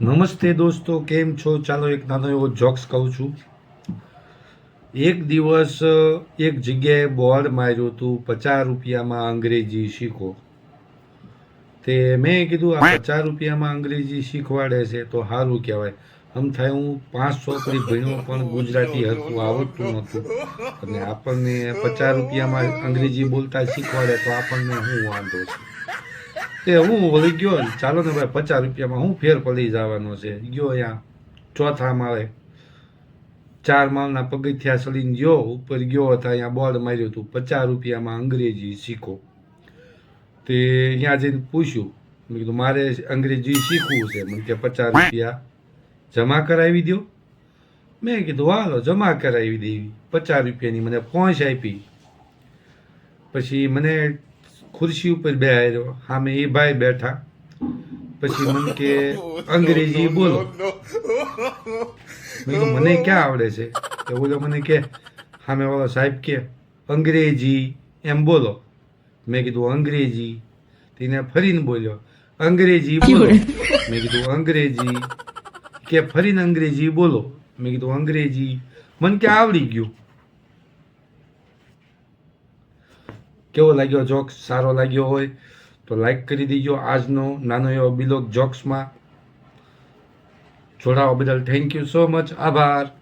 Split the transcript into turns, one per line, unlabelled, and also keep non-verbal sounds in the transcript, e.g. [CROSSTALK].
નમસ્તે દોસ્તો, કેમ છો? ચાલો એક નાનો એવો જોક્સ કહું છું. એક દિવસ એક જગ્યાએ બોર્ડ માર્યું હતું, પચાસ રૂપિયામાં અંગ્રેજી શીખો. તે મેં કીધું, આ પચાસ રૂપિયામાં અંગ્રેજી શીખવાડે છે, તો સારું કહેવાય. આમ થાય, હું પાંચ ચોપડી ભણ્યો, પણ ગુજરાતી હતું, આવડતું નહોતું. અને આપણને પચાસ રૂપિયામાં અંગ્રેજી બોલતા શીખવાડે, તો આપણને શું વાંધો છે? તે હું વળી ગયો ચાલો ને ભાઈ, પચાસ રૂપિયામાં હું ફેર પડી જવાનો છે. ગયો અહીંયા, ચોથા માળે. ચાર માળના પગથિયા ચડીને ગયો, ઉપર ગયો હતા, અહીંયા બોર્ડ માર્યું હતું, પચાસ રૂપિયામાં અંગ્રેજી શીખો. તે અહીંયા જઈને પૂછ્યું, મેં કીધું, મારે અંગ્રેજી શીખવું છે. મને કે, પચાસ રૂપિયા જમા કરાવી દો મેં કીધું, હાલો, જમા કરાવી દેવી. પચાસ રૂપિયાની મને પહોંચ આપી. પછી મને ખુરશી ઉપર બેહાર્યો. સામે એ ભાઈ બેઠા. પછી મને કે અંગ્રેજી બોલો. મેં કીધું મને ક્યાં આવડે છે? તો બોલો મને કે સામે વાળો સાહેબ કે અંગ્રેજી એમ બોલો. મેં કીધું અંગ્રેજી. તેને ફરીને બોલ્યો અંગ્રેજી [LAUGHS] બોલો. મેં કીધું અંગ્રેજી. કે ફરીને અંગ્રેજી બોલો. મેં કીધું અંગ્રેજી. મને કે આવડી ગયું. કેવો લાગ્યો જોક્સ? સારો લાગ્યો હોય તો લાઈક કરી દેજો આજનો નાનો એવો બિલોગ જોક્સમાં. જોડાવા બદલ થેન્ક યુ સો મચ આભાર.